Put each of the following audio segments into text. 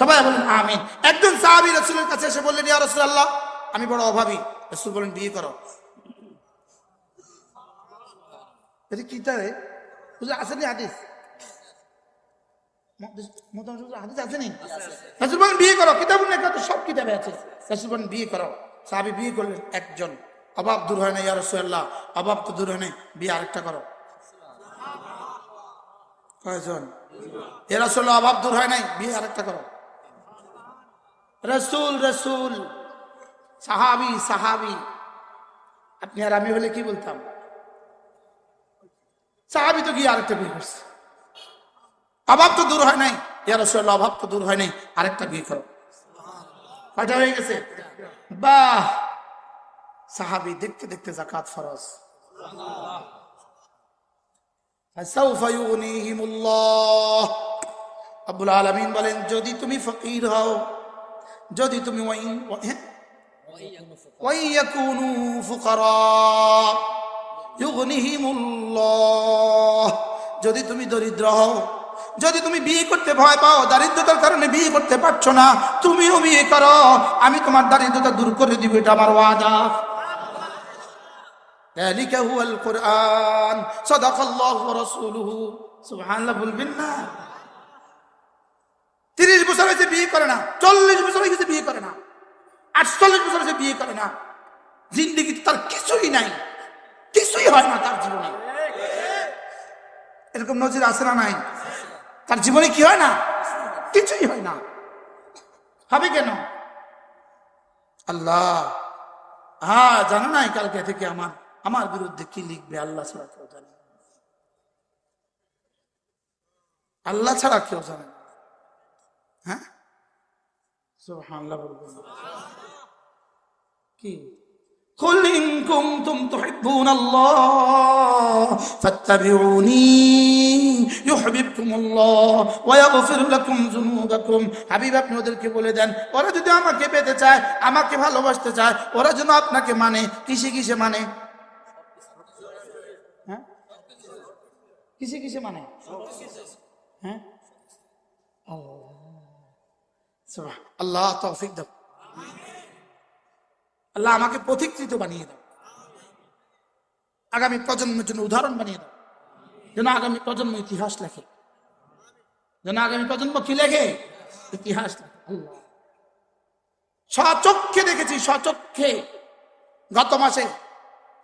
সবাই বলেন আমিন। একজন সাহাবি রসুলের কাছে এসে বললেন ইয়া রসুল আল্লাহ আমি বড় অভাবী। রসুল বলেন বিয়ে করো। এটা কি তাই বুঝলে আসেনি হাদিস? মোটামুটি হাদিস আসেনি রসুল বলেন বিয়ে করো। কিতাব তো সব কিতাবে আছে। রসুল বলেন বিয়ে করো। সাহাবি বিয়ে করলেন একজন। অভাব দূর হয় না ইয়া রসুল্লাহ অভাব তো দূর হয় না বিয়ে আরেকটা করো। কয়জন? এ রসুল্লাহ অভাব দূর হয় নাই বিয়ে আরেকটা করো। রসুল রসুল, সাহাবি সাহাবি। আপনি আর আমি হলে কি বলতাম? সাহাবি তো গিয়ে আরেকটা বিয়ে করছে। অভাব তো দূর হয় নাই। অভাব তো দূর হয় নাই। আরেকটা বিয়ে করো। কয়টা হয়ে গেছে? বাহ! সাহাবি দেখতে দেখতে জাকাত ফরজ। আব্বুল আলমিন বলেন, যদি তুমি ফকির হও যদি তুমি ওয়াইন- হ্যাঁ? وَيَكُونُوا فُقَرَاءَ يُغْنِهِمُ اللَّهُ যদি তুমি দরিদ্র হও যদি তুমি বিয়ে করতে ভয় পাও দারিদ্রতার কারণে বিয়ে করতে পারছো না তুমিও বিয়ে করো আমি তোমার দারিদ্রতা দূর করে দিব এটা আমার ওয়াদা ذلك هو القرآن صدق الله ورسوله سبحان الله বলবেন বিয়ে করে না। চল্লিশ বছর হয়ে গেছে বিয়ে করে না। আটচল্লিশ বছর হয়েছে বিয়ে করে না। জিন্দিগি তার কিছুই নাই। কিছুই হয় না তার জীবনে। এরকম নজির আছে না নাই? তার জীবনে কি হয় না? কিছুই হয় না। হবে কেন? আল্লাহ। হ্যাঁ জানো নাই কালকে থেকে আমার আমার বিরুদ্ধে কি লিখবে? আল্লাহ ছাড়া কেউ জানে আল্লাহ ছাড়া কেউ জানে হ্যাঁ? সুবহানাল্লাহ বলবেন কি قل إن كنتم تحبون الله فاتبعوني يحببكم الله ويغفر لكم ذنوبكم হাবিব আপনি ওদেরকে বলে দেন ওরা যদি আমাকে পেতে চায় আমাকে ভালোবাসতে চায় ওরা যেন আপনাকে মানে কিসে কিসে মানে হ্যাঁ কিসে কিসে মানে হ্যাঁ সুবহান আল্লাহ তৌফিক দাও। আল্লাহ আমাকে পথিকৃত বানিয়ে দাও। আগামী প্রজন্মের জন্য উদাহরণ বানিয়ে দাও। যেন আগামী প্রজন্ম ইতিহাস লেখে। যেন আগামী প্রজন্ম কি লেখে? ইতিহাস স্বচক্ষে দেখেছি, স্বচক্ষে। গত মাসে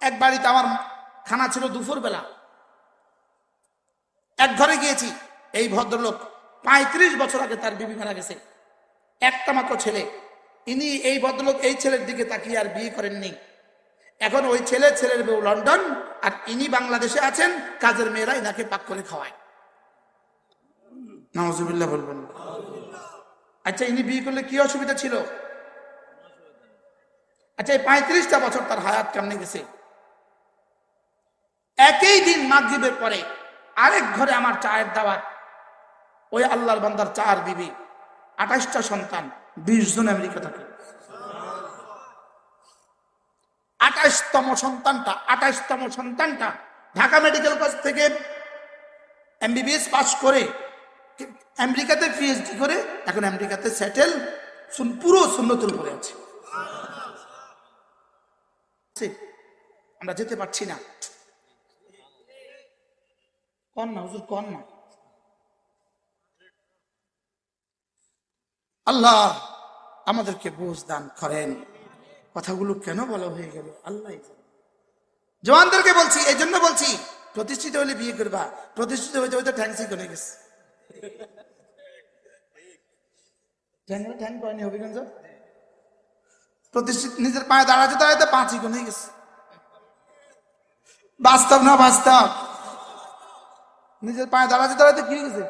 এক বাড়িতে আমার খানা ছিল দুপুর বেলা এক ঘরে গিয়েছি, এই ভদ্রলোক পঁয়ত্রিশ বছর আগে তার বিবি মারা গেছে। একটা মাত্র ছেলে। ইনি এই ভদ্রলোক এই ছেলের দিকে তাকিয়ে আর বিয়ে করেননি। এখন ওই ছেলে ছেলের বউ লন্ডন, আর ইনি বাংলাদেশে আছেন, কাজের মেয়েরা ইনাকে পাক করে খাওয়ায়। নওয়াজুবিল্লাহ বলবেন। আচ্ছা ইনি বিয়ে করলে কি অসুবিধা ছিল? আচ্ছা এই পঁয়ত্রিশটা বছর তার হায়াত কেমনে গেছে? একই দিন মাগরিবের পরে আরেক ঘরে আমার চায়ের দাওয়াত। ওই আল্লাহর বান্দার চার বিবি। আঠাশটা সন্তান, বিশ জন আমেরিকা থাকে। আঠাশতম সন্তানটা আঠাশতম সন্তানটা ঢাকা মেডিকেল কলেজ থেকে এমবিবিএস পাস করে আমেরিকাতে পিএইচডি করে, এখন আমেরিকাতে সেটেল পুরো শূন্যতুল করে আছে। আমরা যেতে পারছি না। কন না, হুজুর, কন না? আল্লাহ আমাদেরকে বুঝ দান করেন। কথাগুলো কেন বলা হয়ে গেল? আল্লাহ জওয়ানদেরকে বলছি এই জন্য বলছি, প্রতিষ্ঠিত হলে বিয়ে করবা, প্রতিষ্ঠিত ঠ্যাং গেছে। ঠ্যাং করেনি হবিগঞ্জ? প্রতিষ্ঠিত, নিজের পায়ে দাঁড়াতে দাঁড়াতে পাঁচই গুণ হয়ে গেছে। বাস্তব না বাস্তব? নিজের পায়ে দাঁড়াতে দাঁড়াতে কি হয়ে গেছে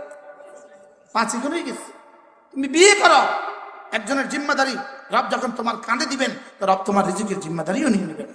গুণ হয়ে গেছে। তুমি বিয়ে করো। একজনের জিম্মাদারি রব যখন তোমার কাঁদে দিবেন রব তোমার রিজিকের জিম্মাদারিও নিয়ে নেবেন।